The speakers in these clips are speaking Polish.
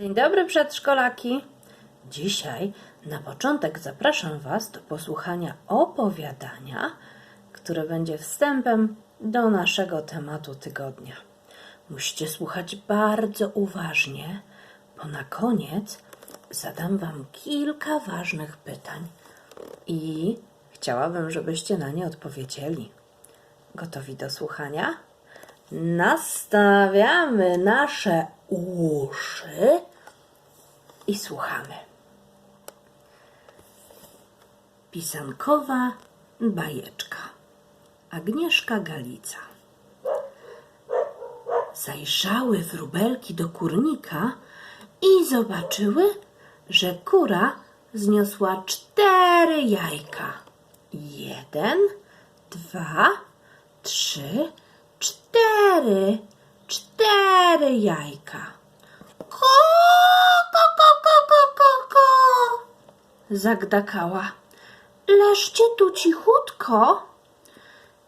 Dzień dobry przedszkolaki. Dzisiaj na początek zapraszam Was do posłuchania opowiadania, które będzie wstępem do naszego tematu tygodnia. Musicie słuchać bardzo uważnie, bo na koniec zadam Wam kilka ważnych pytań i chciałabym, żebyście na nie odpowiedzieli. Gotowi do słuchania? Nastawiamy nasze uszy i słuchamy. Pisankowa bajeczka. Agnieszka Galica. Zajrzały wróbelki do kurnika i zobaczyły, że kura zniosła cztery jajka. Jeden, dwa, trzy, cztery, cztery jajka. Ko, ko, ko, ko, ko, ko. Zagdakała. Leżcie tu cichutko.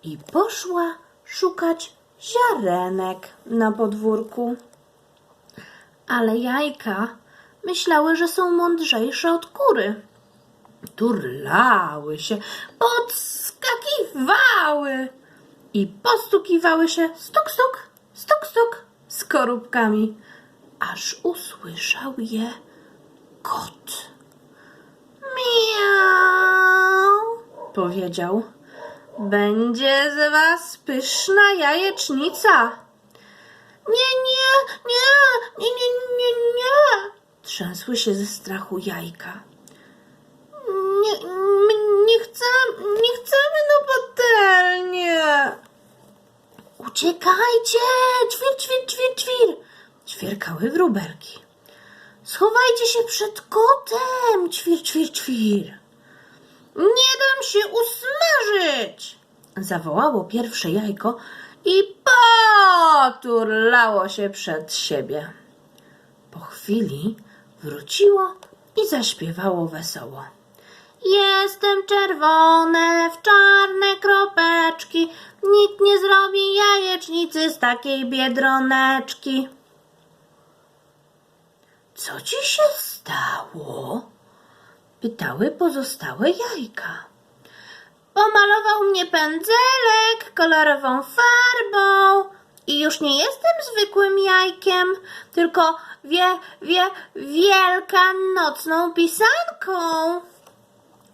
I poszła szukać ziarenek na podwórku. Ale jajka myślały, że są mądrzejsze od kury. Turlały się, podskakiwały i postukiwały się stuk, stuk, stuk, stuk skorupkami, aż usłyszał je kot. Miau, powiedział. Będzie z was pyszna jajecznica. Nie, nie, nie, nie, nie, nie, nie. Trzęsły się ze strachu jajka. Nie, m- nie chcemy, nie chcemy na patelnię. Uciekajcie! Ćwir, ćwir, ćwir, ćwir! Ćwierkały wróbelki. Schowajcie się przed kotem! Ćwir, ćwir, ćwir! Nie dam się usmażyć! Zawołało pierwsze jajko i poturlało się przed siebie. Po chwili wróciło i zaśpiewało wesoło. Jestem czerwone w czarne kropeczki. Nikt nie zrobi jajecznicy z takiej biedroneczki. Co ci się stało? Pytały pozostałe jajka. Pomalował mnie pędzelek kolorową farbą i już nie jestem zwykłym jajkiem, tylko wie, wie, wielkanocną pisanką.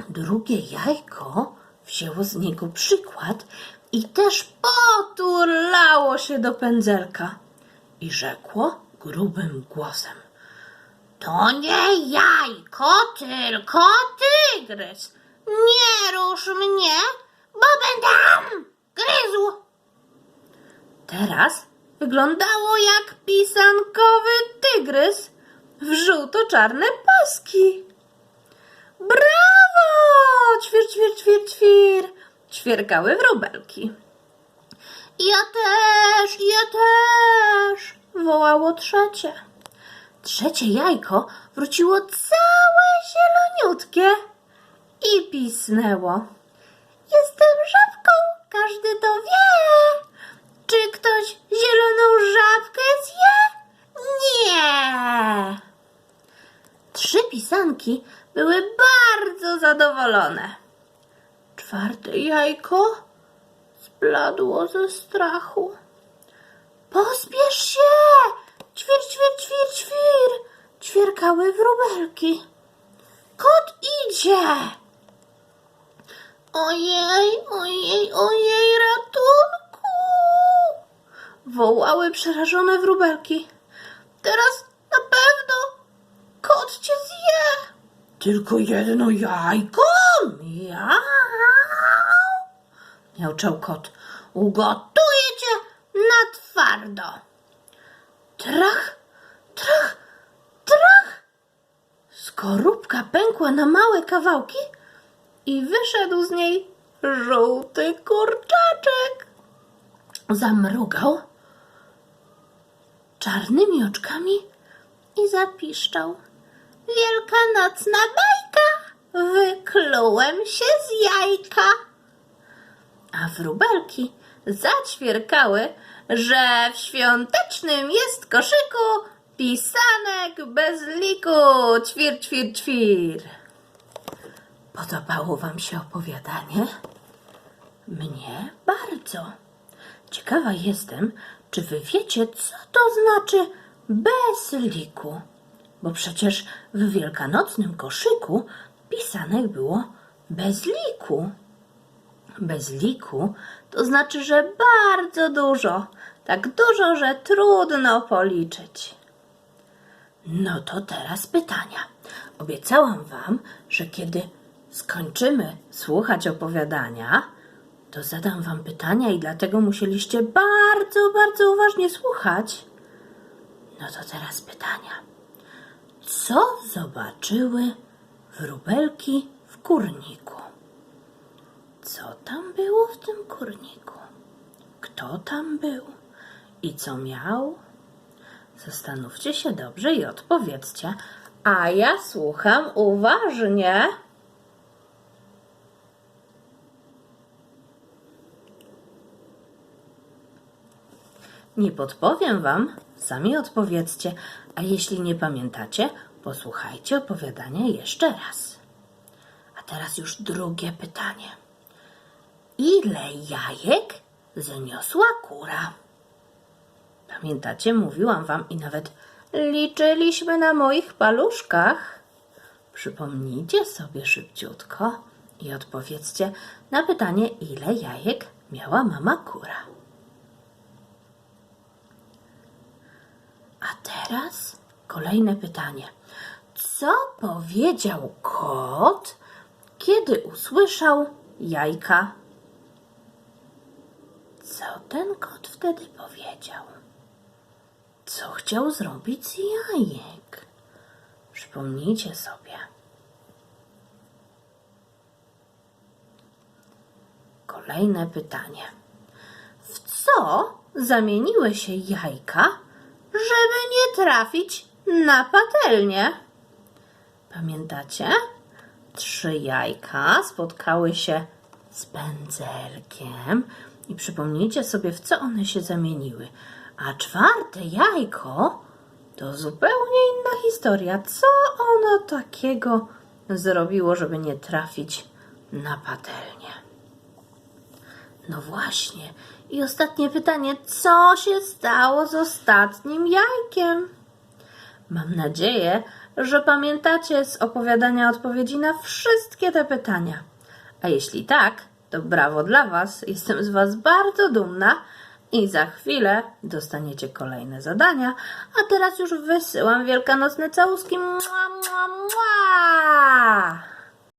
Drugie jajko wzięło z niego przykład i też poturlało się do pędzelka i rzekło grubym głosem. To nie jajko, tylko tygrys. Nie rusz mnie, bo będę gryzł. Teraz wyglądało jak pisankowy tygrys w żółto-czarne paski. Ćwir, ćwir, ćwir, ćwir. Ćwierkały wróbelki. Ja też, ja też, wołało trzecie. Trzecie jajko wróciło całe zieloniutkie i pisnęło. Jestem żabką, każdy to wie. Czy ktoś zieloną żabkę zje? Nie! Trzy pisanki były bardzo zadowolone. Czwarte jajko zbladło ze strachu. Pospiesz się! Ćwir, ćwir, ćwir, ćwir! Ćwierkały wróbelki. Kot idzie! Ojej, ojej, ojej, ratunku! Wołały przerażone wróbelki. Teraz na pewno kot cię zje. Tylko jedno jajko? Miau. Miauczał kot. Ugotuję cię na twardo. Trach, trach, trach. Skorupka pękła na małe kawałki i wyszedł z niej żółty kurczaczek. Zamrugał czarnymi oczkami i zapiszczał. Wielkanocna bajka! Wyklułem się z jajka. A wróbelki zaćwierkały, że w świątecznym jest koszyku Pisanek bez liku! Ćwir, ćwir, ćwir! Podobało Wam się opowiadanie? Mnie bardzo. Ciekawa jestem, czy Wy wiecie, co to znaczy bez liku. Bo przecież w wielkanocnym koszyku pisanek było bez liku. Bez liku to znaczy, że bardzo dużo. Tak dużo, że trudno policzyć. No to teraz pytania. Obiecałam Wam, że kiedy skończymy słuchać opowiadania, to zadam Wam pytania i dlatego musieliście bardzo, bardzo uważnie słuchać. No to teraz pytania. Co zobaczyły wróbelki w kurniku? Co tam było w tym kurniku? Kto tam był? I co miał? Zastanówcie się dobrze i odpowiedzcie, a ja słucham uważnie. Nie podpowiem wam, sami odpowiedzcie, a jeśli nie pamiętacie, posłuchajcie opowiadania jeszcze raz. A teraz już drugie pytanie. Ile jajek zniosła kura? Pamiętacie, mówiłam wam i nawet liczyliśmy na moich paluszkach. Przypomnijcie sobie szybciutko i odpowiedzcie na pytanie, ile jajek miała mama kura. A teraz kolejne pytanie. Co powiedział kot, kiedy usłyszał jajka? Co ten kot wtedy powiedział? Co chciał zrobić z jajek? Przypomnijcie sobie. Kolejne pytanie. W co zamieniły się jajka, trafić na patelnię? Pamiętacie? Trzy jajka spotkały się z pędzelkiem i przypomnijcie sobie, w co one się zamieniły. A czwarte jajko to zupełnie inna historia. Co ono takiego zrobiło, żeby nie trafić na patelnię? No właśnie. I ostatnie pytanie. Co się stało z ostatnim jajkiem? Mam nadzieję, że pamiętacie z opowiadania odpowiedzi na wszystkie te pytania. A jeśli tak, to brawo dla Was. Jestem z Was bardzo dumna i za chwilę dostaniecie kolejne zadania. A teraz już wysyłam wielkanocne całuski. Mua, mua,